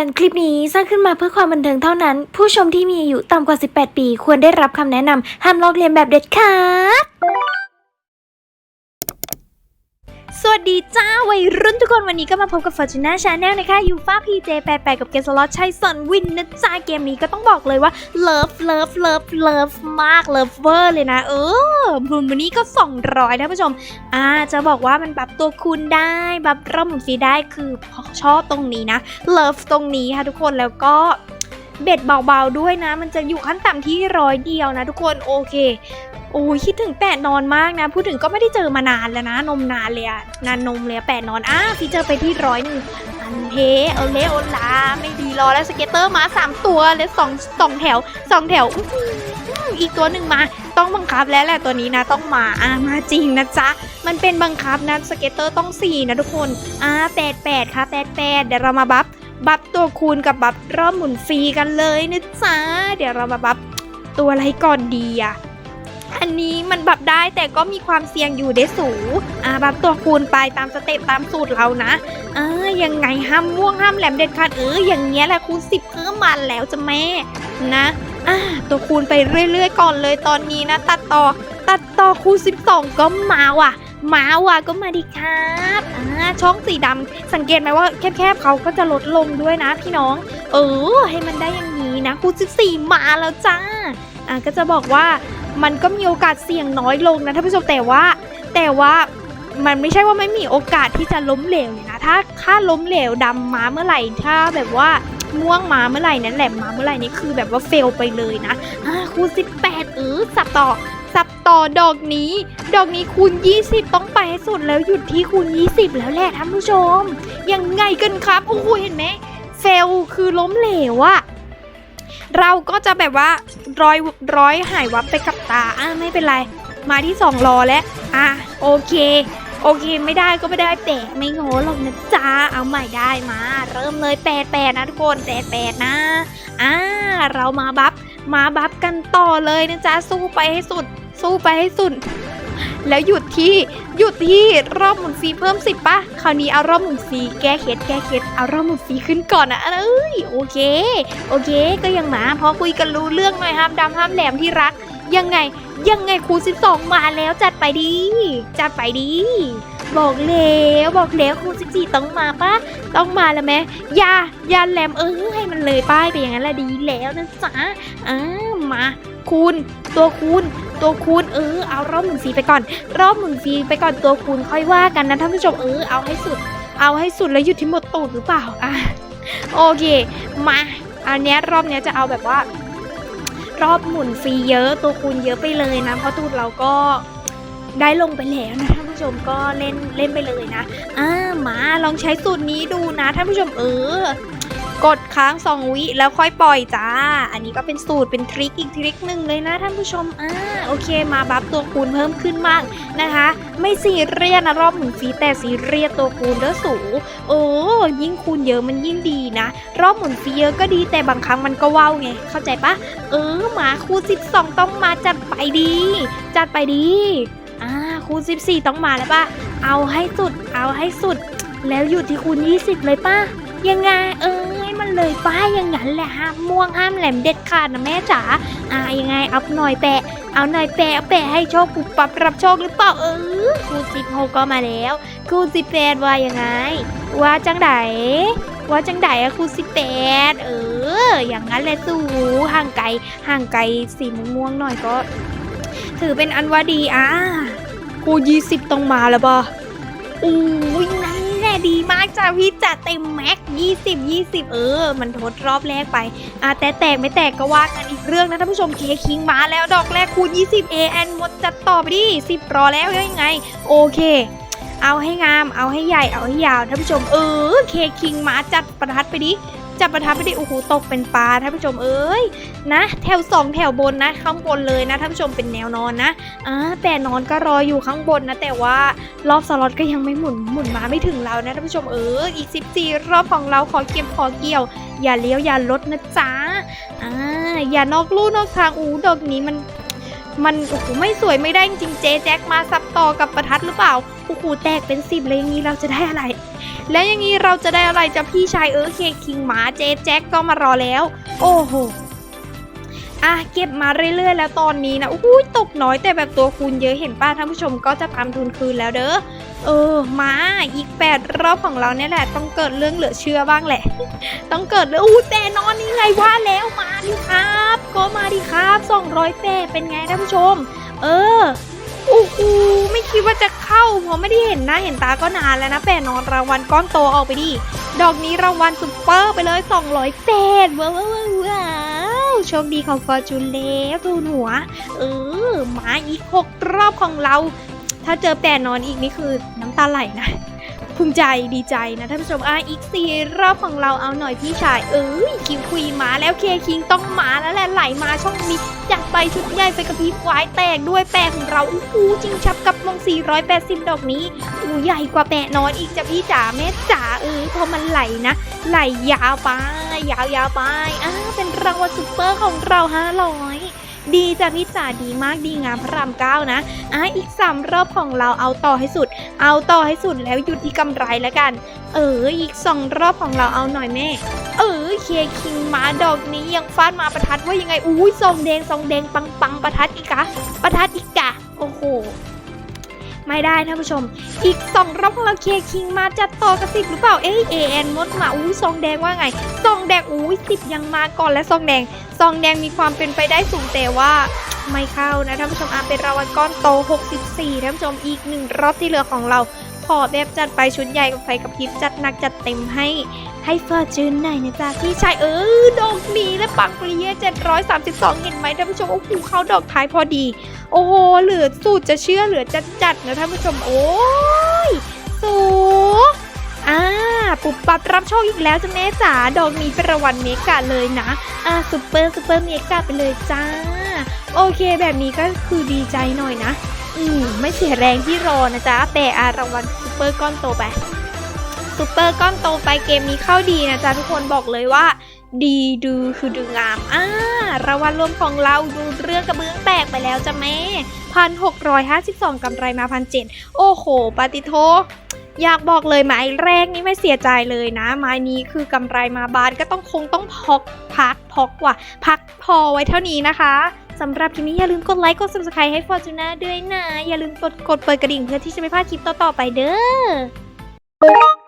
อนคลิปนี้สร้างขึ้นมาเพื่อความบันเทิงเท่านั้น ผู้ชมที่มีอายุต่ำกว่า 18 ปี ควรได้รับคำแนะนำห้ามลอกเลียนแบบเด็ดขาด สดีจ้าวัยรุ่นทุกคนวันนี้ก็มาพบกับ Fortuna Channel นะคะยูฟ่า PJ88 กับเกสล็อตชัยสอนวินนะจ้าเกมนี้ก็ต้องบอกเลยว่า Love Love Love Love มาก Love เวอร์เลยนะ เออวันนี้ก็ 200นะผู้ชม อ่าจะบอกว่ามันปรับตัวคูณได้ปรับร่มฟรีได้คือชอบตรงนี้นะเลิฟตรงนี้ค่ะทุกคนแล้วก็ เบ็ดเบาๆด้วยนะ มันจะอยู่ขั้นต่ำที่ร้อยเดียวนะทุกคนโอเค โอ้ยคิดถึงแปะนอนมากนะ พูดถึงก็ไม่ได้เจอมานานแล้วนะ นมนานเลยอะนานนมเลยแปะนอนอะพี่เจอไปที่ร้อยหนึ่งอันเทเอเลโอลาไม่ดีรอแล้วสเก็ตเตอร์มาสามตัวเลยสองสองแถวสองแถวอืออีกตัวหนึ่งมาต้องบังคับแล้วแหละตัวนี้นะต้องมาอ่ามาจริงนะจ๊ะมันเป็นบังคับนะสเก็ตเตอร์ต้อง4นะทุกคนอ่า8 8ค่ะ8 8เดี๋ยวเรามาบัฟ บัฟตัวคูณกับบัฟรอบหมุนฟรีกันเลยนะจ๊ะเดี๋ยวเรามาบัฟตัวอะไรก่อนดีอะอันนี้มันบัฟได้แต่ก็มีความเสี่ยงอยู่เดสูอ่าบัฟตัวคูณไปตามสเต็ปตามสูตรเรานะอ่ายังไงห้ามม่วงห้ามแหลมเด็ดขาดเอออย่างเงี้ยแหละคูณ10เพิ่มมาแล้วจะแม่นะอ่าตัวคูณไปเรื่อยๆก่อนเลยตอนนี้นะ ตัดต่อตัดต่อคูณ12 ก็มาว่ะ มาว่ะก็มาดีครับอ่าช่องสีดำสังเกตไหมว่าแคบๆเขาก็จะลดลงด้วยนะพี่น้อง เออ ให้มันได้อย่างนี้นะคูณ14มาแล้วจ้าอ่าก็จะบอกว่ามันก็มีโอกาสเสี่ยงน้อยลงนะท่านผู้ชมแต่ว่า แต่ว่ามันไม่ใช่ว่าไม่มีโอกาสที่จะล้มเหลวเลยนะ ถ้าถ้าล้มเหลวดำมาเมื่อไหร่ ถ้าแบบว่าม่วงมาเมื่อไหร่นั้นแหลมมาเมื่อไหร่นี่คือแบบว่าเฟลไปเลยนะอ่าคูณ18เออสตอสับต่อ ดอกนี้ ดอกนี้คูณ 20 ต้องไปให้สุดแล้วหยุดที่คูณ 20 แล้วแหละท่านผู้ชม ยังไงกันครับโอ้โหเห็นไหมเฟลคือล้มเหลวอะเราก็จะแบบว่าร้อยร้อยหายวับไปกับตาอะไม่เป็นไร มาที่สองรอแล้วอะโอเค โอเคไม่ได้ก็ไม่ได้แต่ไม่โง่หรอกนะจ๊ะเอาใหม่ได้มา เริ่มเลยแปดแปดนะทุกคนแปดแปดนะอ่าเรามาบัฟมาบัฟกันต่อเลยนะจ๊ะสู้ไปให้สุด สู้ไปให้สุด แล้วหยุดที่หยุดที่รอบหมุนฟรีเพิ่มสิบป่ะคราวนี้เอารอบหมุนฟรีแก้เคล็ดแก้เคล็ดเอารอบหมุนฟรีขึ้นก่อนนะเอ้ยโอเค โอเค ก็ยังมาพอคุยกันรู้เรื่องหน่อยห้ามดำห้ามแหลมที่รัก ยังไงยังไงครู12มาแล้วจัดไปดี จัดไปดีบอกแล้วบอกแล้วครู14ต้องมาปะต้องมาแล้วไหมยายาแหลมเออให้มันเลยป้ายไปอย่างนั้นแหละดีแล้วนะจ๊ะอ้ามาคูณตัวคูณ ตัวคูณเออเอารอบหมุนฟรีไปก่อน รอบหมุนฟรีไปก่อนตัวคูณค่อยว่ากันนะท่านผู้ชมเออเอาให้สุด เอาให้สุดแล้วหยุดที่หมดตูดหรือเปล่าอะโอเคมาอันเนี้ยรอบเนี้ยจะเอาแบบว่า รอบหมุนฟรีเยอะตัวคูณเยอะไปเลยนะ เพราะตูดเราก็ได้ลงไปแล้วนะท่านผู้ชมก็เล่นเล่นไปเลยนะอ่ามาลองใช้สูตรนี้ดูนะท่านผู้ชมเออ กดค้างสองวิแล้วค่อยปล่อยจ้า อันนี้ก็เป็นสูตรเป็นทริคอีกทริคหนึ่งเลยนะท่านผู้ชม อ่า โอเค มาบัฟตัวคูณเพิ่มขึ้นมากนะคะ ไม่ซีเรียสนะรอบหมุนฟรีแต่ซีเรียสตัวคูณเด้อสูโอ้ยิ่งคูณเยอะมันยิ่งดีนะ รอบหมุนฟรีเยอะก็ดีแต่บางครั้งมันก็ว่าวไง เข้าใจปะ เออหมาคูณ12 ต้องมาจัดไปดี จัดไปดี อ่า คูณ14 ต้องมาแล้วปะเอาให้สุด เอาให้สุด แล้วอยู่ที่คูณ20 เลยปะยังไงเออ มันเลยป้าอย่างนั้นแหละห้ามม่วงห้ามแหลมเด็ดขาดนะแม่จ๋าอ่ายังไงเอาหน่อยแปะ เอาหน่อยแปะเอาแปะให้โชคปุบปับรับโชคหรือเปล่าเออคูณ16ก็มาแล้วคูณ18ว่ายังไง ว่าจังไดว่าจังไดอะครูสิบแปดเออ อย่างนั้นแหละสู่ห่างไกลห่างไกลสีม่วงหน่อยก็ ถือเป็นอันว่าดีอะครูยี่สิบต้องมาแล้วป่ะอู้ยนั่นแหละ ดีมากจ้าพี่จัดเต็มแม็กยี่สิบยี่สิบเออ มันทดรอบแรกไปอะแต่แตกไม่แตกก็ว่ากันอีกเรื่องนะท่านผู้ชมเคคิงมาแล้วดอกแรกคูณ 20 AN หมดจัดต่อไปดิ10รอแล้วยังไง โอเคเอาให้งาม เอาให้ใหญ่ เอาให้ยาว ท่านผู้ชม เออ เคคิงมาจัดประทัดไปดิ จัดประทัดไปดิโอ้โหตกเป็นปลาท่านผู้ชมเอ้ยนะแถวสองแถวบนนะข้างบนเลยนะท่านผู้ชมเป็นแนวนอนนะอ่าแต่นอนก็รออยู่ข้างบนนะ แต่ว่ารอบสล็อตก็ยังไม่หมุนหมุนมาไม่ถึงเรานะท่านผู้ชมเอออีก 14 รอบของเราขอเก็บขอเกี่ยว อย่าเลี้ยวอย่าลดนะจ๊ะอ่าอย่านอกลู่นอกทางอู้ดอกนี้มันมันโอ้โหไม่สวยไม่ได้จริงเจ๊แจ็คมาซับต่อกับประทัดหรือเปล่าโอ้โหแตกเป็นสิบเลยงนี้เราจะได้อะไร แล้วอย่างนี้เราจะได้อะไรจากพี่ชายเออเคคิงหมาเจแจ็คก็มารอแล้ว โอ้โหอะเก็บมาเรื่อยๆ แล้วตอนนี้นะอุ้ยตกน้อยแต่แบบตัวคูณเยอะเห็นป้าท่านผู้ชมก็จะตามทุนคืนแล้วเด้อเออมาอีกแปดรอบของเราเนี่ยแหละ ต้องเกิดเรื่องเหลือเชื่อบ้างแหละ ต้องเกิดเรื่องอู้แต่นอนนี่ไงว่าแล้วมาดิครับ ก็มาดิครับ200แปดเป็นไงท่านผู้ชม เออ โอ้โหไม่คิดว่าจะเข้าเพราะไม่ได้เห็นหน้าเห็นตาก็นานแล้วนะแปดนอนรางวัลก้อนโตออกไปดิดอกนี้รางวัลซุปเปอร์ไปเลย 200แปดว้าวว้าวว้าวโชคดีของฟอร์จูนเล้วทูนหัว เออมาอีกหกรอบของเรา ถ้าเจอแปดนอนอีกนี่คือน้ำตาไหลนะ ภูมิใจดีใจนะท่านผู้ชมอะอีกสี่รอบของเราเอาหน่อยพี่ชาย เอ้ยคิวคุยมาแล้วเคคิงต้องมาแล้วแหละไหลมาช่องนี้จัดไปชุดใหญ่ไปกระพริบวายแตกด้วยแปะของเราอู้หูจริงชับกับลง 480 ดอกนี้อู้ใหญ่กว่าแปะนอนอีกจ้ะพี่จ๋าแม่จ๋าเออเพราะมันไหลนะ ไหลยาวไป ยาวยาวไปอ่าเป็นรางวัลซุปเปอร์ของเรา500ดีจ้ะพี่จ๋าดีมากดีงามพระรามเก้านะอะอีกสามรอบของเราเอาต่อให้สุด เอาต่อให้สุดแล้วหยุดที่กำไรแล้วกัน เอออีกสองรอบของเราเอาหน่อยแม่ เออเคคิงมาดอกนี้ยังฟาดมาประทัดว่ายังไงอุ้ยซองแดงซองแดงปังปังประทัดอีกอะประทัดอีกอะโอ้โหไม่ได้ท่านผู้ชม อีกสองรอบของเราเคคิงมาจัดต่อกระสิบหรือเปล่า เอ้ยเอ็นมดมาอุ้ยซองแดงว่าไงซองแดงอุ้ยสิบยังมาก่อนและซองแดงซองแดงมีความเป็นไปได้สูงแต่ว่า ไม่เข้านะท่านผู้ชมอาเป็นรางวัลก้อนโต 64ท่านผู้ชมอีกหนึ่งรอบที่เหลือของเราขอแบบจัดไปชุดใหญ่กับไฟกับพริบจัดหนักจัดเต็มให้ให้เฟอร์จูนหน่อยนะจ๊ะพี่ชายเออดอกนี้และปังปรีเย่732 เห็นไหมท่านผู้ชมโอ้โหเข้าดอกท้ายพอดี โอ้โหเหลือสูตรจะเชื่อเหลือจัดจัดนะท่านผู้ชมโอ้ยสูอ่าปุบปับรับโชคอีกแล้วจ้ะแม่จ๋าดอกนี้เป็นรางวัลเมกะเลยนะ อ่าซุปเปอร์ซุปเปอร์เมกะไปเลยจ้า โอเคแบบนี้ก็คือดีใจหน่อยนะ อืมไม่เสียแรงที่รอนะจ๊ะแต่อารางวัลซุปเปอร์ก้อนโตไปซุปเปอร์ก้อนโตไปเกมนี้เข้าดีนะจ๊ะทุกคนบอกเลยว่า ดีดูคือดูงามอ่ารางวัลรวมของเราดูเรื่องกระเบื้องแตกไปแล้วจ้ะแม่พันหกร้อยห้าสิบสองกำไรมาพันเจ็ดโอ้โหปาติโทอยากบอกเลยไม้แรกนี่ไม่เสียใจเลยนะ ไม้นี้คือกำไรมาบานก็ต้องคงต้องพกพักพกว่ะพักพอไว้เท่านี้นะคะ สำหรับคลิปนี้อย่าลืมกดไลค์กด subscribe ให้ Fortuna ด้วยนะ อย่าลืมกดกดเปิดกระดิ่งเพื่อที่จะไม่พลาดคลิปต่อๆไปเด้อ